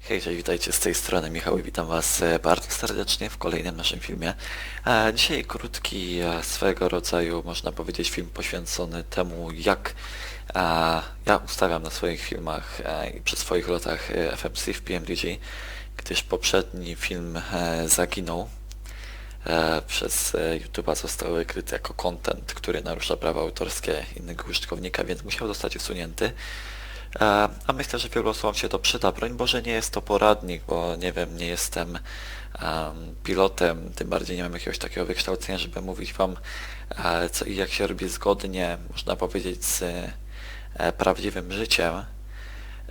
Hej, cześć, witajcie z tej strony Michał i witam Was e, bardzo serdecznie w kolejnym naszym filmie. E, Dzisiaj krótki, e, swego rodzaju, można powiedzieć, film poświęcony temu, jak ja ustawiam na swoich filmach i przy swoich lotach FMC w PMDG, gdyż poprzedni film zaginął. Przez YouTube'a został wykryty jako content, który narusza prawa autorskie innego użytkownika, więc musiał zostać usunięty. A myślę, że wielu osobom się to przyda. Broń Boże nie jest to poradnik, bo nie wiem, nie jestem em, pilotem, tym bardziej nie mam jakiegoś takiego wykształcenia, żeby mówić Wam e, co i jak się robi zgodnie, można powiedzieć, z e, prawdziwym życiem.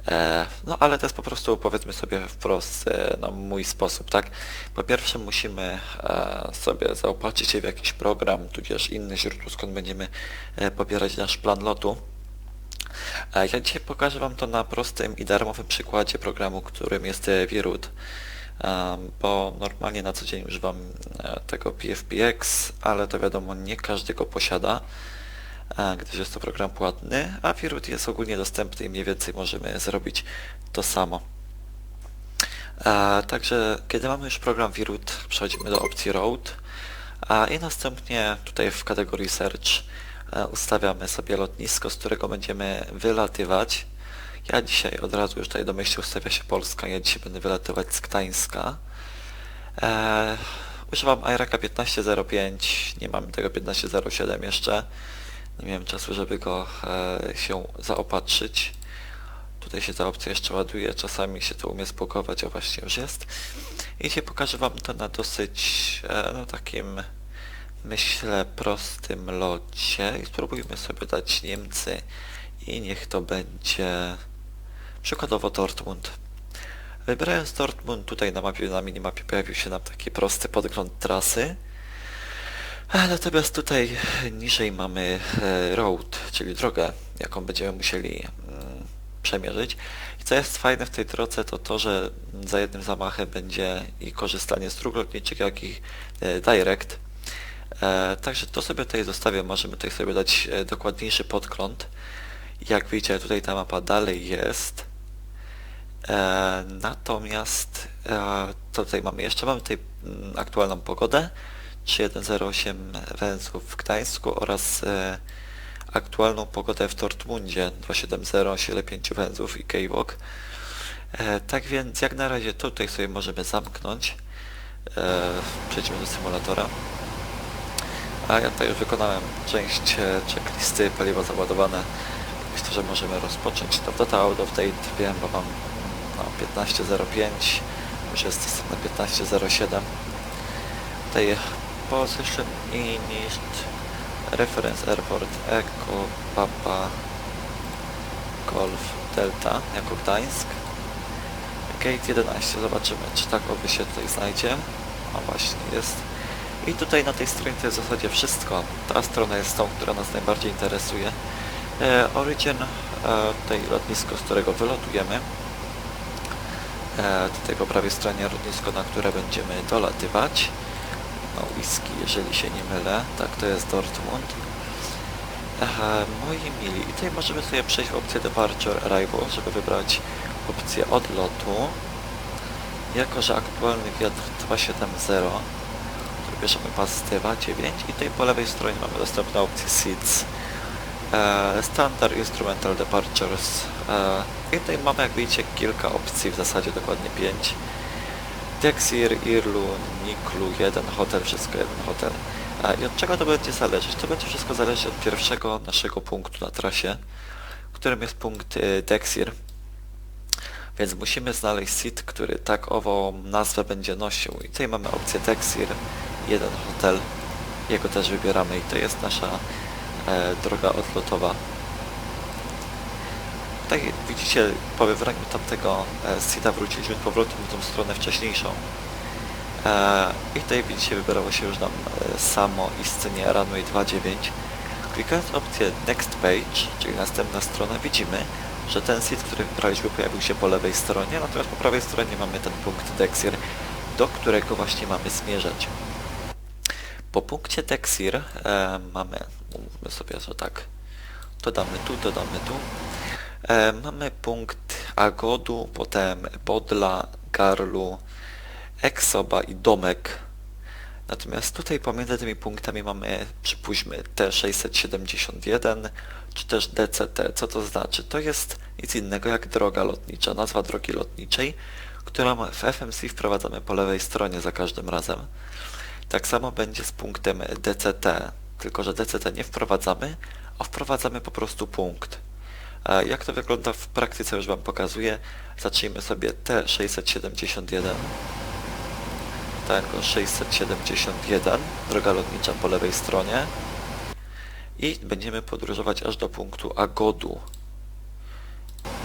E, No ale to jest po prostu, powiedzmy sobie wprost, no, mój sposób, tak? Po pierwsze musimy sobie zaopatrzyć się w jakiś program, tudzież inne źródło, skąd będziemy pobierać nasz plan lotu. E, Ja dzisiaj pokażę Wam to na prostym i darmowym przykładzie programu, którym jest e, Virut, Em, bo normalnie na co dzień używam e, tego PFPX, ale to wiadomo nie każdy go posiada, e, gdyż jest to program płatny, a Virut jest ogólnie dostępny i mniej więcej możemy zrobić to samo. E, Także kiedy mamy już program Virut, przechodzimy do opcji Road i następnie tutaj w kategorii Search e, ustawiamy sobie lotnisko, z którego będziemy wylatywać. Ja dzisiaj od razu już tutaj do myśli ustawia się Polska, ja dzisiaj będę wylatywać z Gdańska. E, używam IRAKA 1505, nie mam tego 1507 jeszcze. Nie miałem czasu, żeby go e, się zaopatrzyć. Tutaj się ta opcja jeszcze ładuje, czasami się to umie spłukować, a właśnie już jest. I dzisiaj pokażę Wam to na dosyć e, no, takim, myślę, prostym locie. I spróbujmy sobie dać Niemcy i niech to będzie przykładowo Dortmund. Wybierając Dortmund, tutaj na mapie, na minimapie pojawił się nam taki prosty podgląd trasy. Natomiast tutaj niżej mamy e, road, czyli drogę, jaką będziemy musieli mm, przemierzyć. I co jest fajne w tej drodze, to to, że za jednym zamachem będzie i korzystanie z dróg lotniczych, jak i e, direct. E, Także to sobie tutaj zostawię, możemy tutaj sobie dać e, dokładniejszy podgląd. Jak widzicie, tutaj ta mapa dalej jest. E, natomiast to tutaj mamy jeszcze, mamy tutaj mm, aktualną pogodę 3108 węzłów w Gdańsku oraz aktualną pogodę w Dortmundzie 270 sile 5 węzłów i. E, tak więc jak na razie tutaj sobie możemy zamknąć. Przejdźmy do symulatora. A ja tutaj już wykonałem część e, checklisty, paliwo załadowane. Myślę, że możemy rozpocząć to data out of date. Wiem, bo mam no, 15.05, już jest dostępne 15.07. Tutaj position init reference airport Echo Papa Golf Delta jako Gdańsk. Gate 11, zobaczymy czy tak oby się tutaj znajdzie. O właśnie jest. I tutaj na tej stronie to jest w zasadzie wszystko. Ta strona jest tą, która nas najbardziej interesuje. E, Origin, e, tutaj lotnisko, z którego wylotujemy. E, tutaj po prawej stronie lotnisko, na które będziemy dolatywać. No whisky, jeżeli się nie mylę. Tak, to jest Dortmund. E, moi mili, i tutaj możemy sobie przejść w opcję Departure Arrival, żeby wybrać opcję odlotu. Jako, że aktualny wiatr 270 bierzemy pas Stywa 9 i tutaj po lewej stronie mamy dostępną opcję Seats. E, Standard Instrumental Departures. E, I tutaj mamy, jak widzicie, kilka opcji, w zasadzie dokładnie 5. Dexir, Irlu, Niklu, jeden hotel, wszystko jeden hotel. E, I od czego to będzie zależeć? To będzie wszystko zależeć od pierwszego naszego punktu na trasie, którym jest punkt e, Dexir. Więc musimy znaleźć sit, który tak ową nazwę będzie nosił. I tutaj mamy opcję Dexir, jeden hotel. Jego też wybieramy i to jest nasza e, droga odlotowa. Tutaj widzicie, po wybraniu tamtego e, sita wróciliśmy powrotem na tą stronę wcześniejszą. E, I tutaj widzicie, wybierało się już nam e, samo istnienie Runway 29. Klikając opcję Next Page, czyli następna strona, widzimy, że ten sit, który wybraliśmy pojawił się po lewej stronie, natomiast po prawej stronie mamy ten punkt Dexir, do którego właśnie mamy zmierzać. Po punkcie Dexir e, mamy, umówmy sobie, że tak, dodamy tu, dodamy tu. E, mamy punkt Agodu, potem Bodla, Garlu, Eksoba i Domek. Natomiast tutaj pomiędzy tymi punktami mamy, przypuśćmy, T671 czy też DCT. Co to znaczy? To jest nic innego jak droga lotnicza, nazwa drogi lotniczej, którą w FMC wprowadzamy po lewej stronie za każdym razem. Tak samo będzie z punktem DCT, tylko że DCT nie wprowadzamy, a wprowadzamy po prostu punkt. Jak to wygląda w praktyce już Wam pokazuję. Zacznijmy sobie T671. Tango 671, droga lotnicza po lewej stronie. I będziemy podróżować aż do punktu Agodu.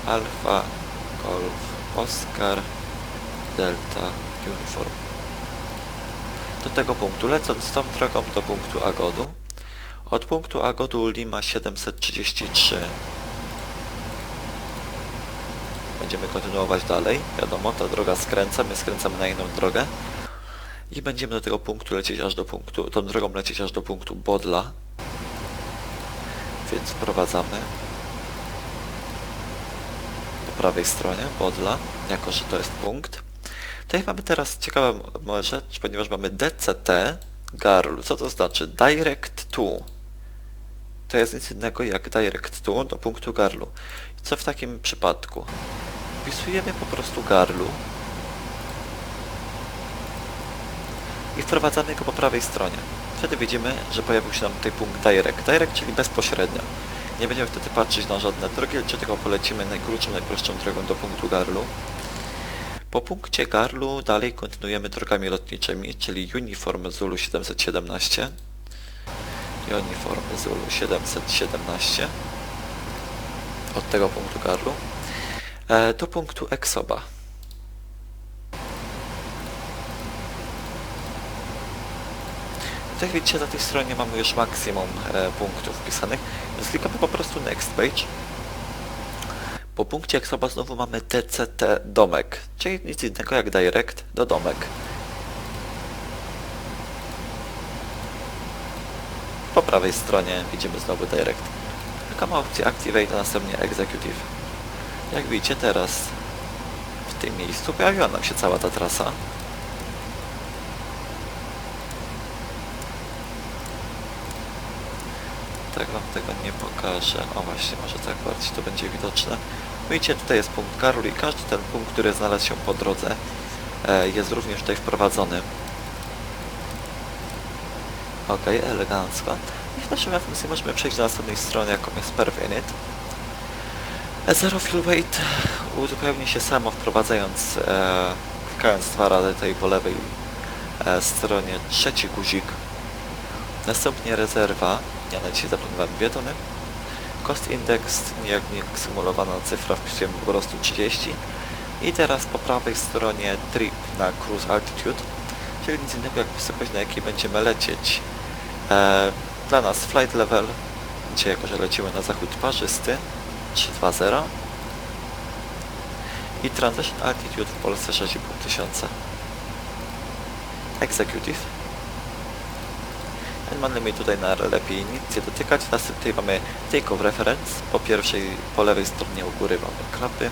Alfa, Golf, Oscar, Delta, Uniform. Do tego punktu, lecąc tą drogą do punktu Agodu. Od punktu Agodu Lima 733 Będziemy kontynuować dalej. Wiadomo, ta droga skręca, my skręcamy na inną drogę. I będziemy do tego punktu lecieć aż do punktu, tą drogą lecieć aż do punktu Bodla. Więc wprowadzamy po prawej stronie Bodla, jako że to jest punkt. Tutaj mamy teraz ciekawą rzecz, ponieważ mamy DCT Garlu. Co to znaczy? Direct to. To jest nic innego jak direct to do punktu Garlu. Co w takim przypadku? Wpisujemy po prostu Garlu i wprowadzamy go po prawej stronie. Wtedy widzimy, że pojawił się nam tutaj punkt Direct. Direct, czyli bezpośrednio. Nie będziemy wtedy patrzeć na żadne drogi, czy tylko polecimy najkrótszą, najprostszą drogą do punktu Garlu. Po punkcie Garlu dalej kontynuujemy drogami lotniczymi, czyli Uniform Zulu 717, Uniform Zulu 717 od tego punktu Garlu e, do punktu Exoba. Jak widzicie, na tej stronie mamy już maksimum e, punktów wpisanych, więc klikamy po prostu Next Page. Po punkcie Exoba znowu mamy DCT domek, czyli nic innego jak Direct do domek. Po prawej stronie widzimy znowu Direct. Klikamy opcję Activate, a następnie Executive. Jak widzicie teraz w tym miejscu pojawiła nam się cała ta trasa. Tak wam tego nie pokażę. O właśnie, może tak bardziej to będzie widoczne. Widzicie, tutaj jest punkt Karol i każdy ten punkt, który znalazł się po drodze e, jest również tutaj wprowadzony. Ok, elegancko. I w naszym FMC możemy przejść do następnej strony, jaką jest Pervinit. Zero Fuel Weight uzupełni się samo wprowadzając, e, klikając dwa razy tutaj po lewej e, stronie trzeci guzik. Następnie rezerwa, ja na dzisiaj zaplanowałem dwie tony. Cost Index, jak nie symulowana cyfra, wpisujemy po prostu 30. I teraz po prawej stronie trip na cruise altitude, czyli nic innego jak wysokość na jakiej będziemy lecieć. E, dla nas flight level, gdzie jako że lecimy na zachód parzysty, 320 i transition altitude w Polsce 6,5 tysiąca. Executive. Mamy tutaj na lepiej nic nie dotykać. Następnie mamy take of reference. Po pierwszej, po lewej stronie u góry mamy klapy.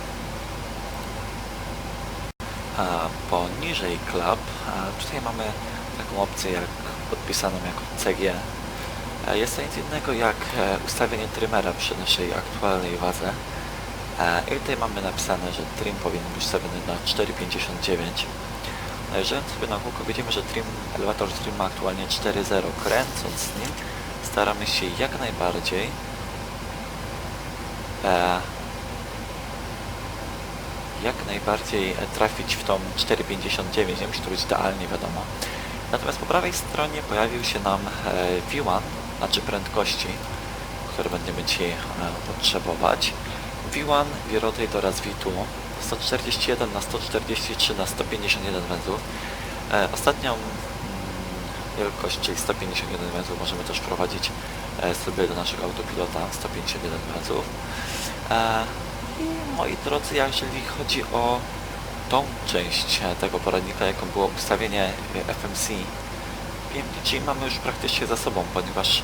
A poniżej klap, a tutaj mamy taką opcję jak podpisaną jako CG. E, Jest to nic innego jak e, ustawienie trimmera przy naszej aktualnej wadze. E, I tutaj mamy napisane, że trim powinien być ustawiony na 4,59. Najeżdżając sobie na kółko widzimy, że trim, elewator trim ma aktualnie 4.0. Kręcąc nim staramy się jak najbardziej e, jak najbardziej e, trafić w tą 4.59, nie musi to być idealnie wiadomo. Natomiast po prawej stronie pojawił się nam e, V1, znaczy prędkości, które będziemy dzisiaj e, potrzebować. V1, V-Rotate oraz V2 141 na 143 na 151 węzłów. E, ostatnią wielkość, czyli 151 węzłów możemy też wprowadzić e, sobie do naszego autopilota 151 węzłów. E, I moi drodzy, jeżeli chodzi o tą część tego poradnika, jaką było ustawienie FMC PMDG mamy już praktycznie za sobą, ponieważ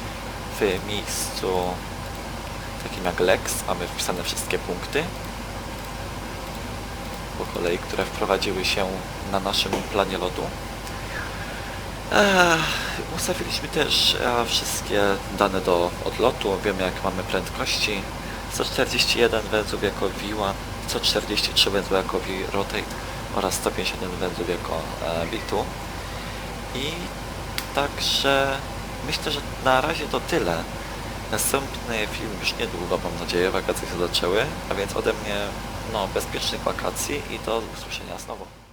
w miejscu takim jak Lex. Mamy wpisane wszystkie punkty po kolei, które wprowadziły się na naszym planie lotu. Eee, ustawiliśmy też e, wszystkie dane do odlotu. Wiemy jak mamy prędkości. 141 węzłów jako Viła, 143 węzłów jako V-Rotate oraz 151 węzłów jako e, V2. I także myślę, że na razie to tyle. Następny film już niedługo, mam nadzieję, wakacje się zaczęły, a więc ode mnie no, bezpiecznych wakacji i do usłyszenia znowu.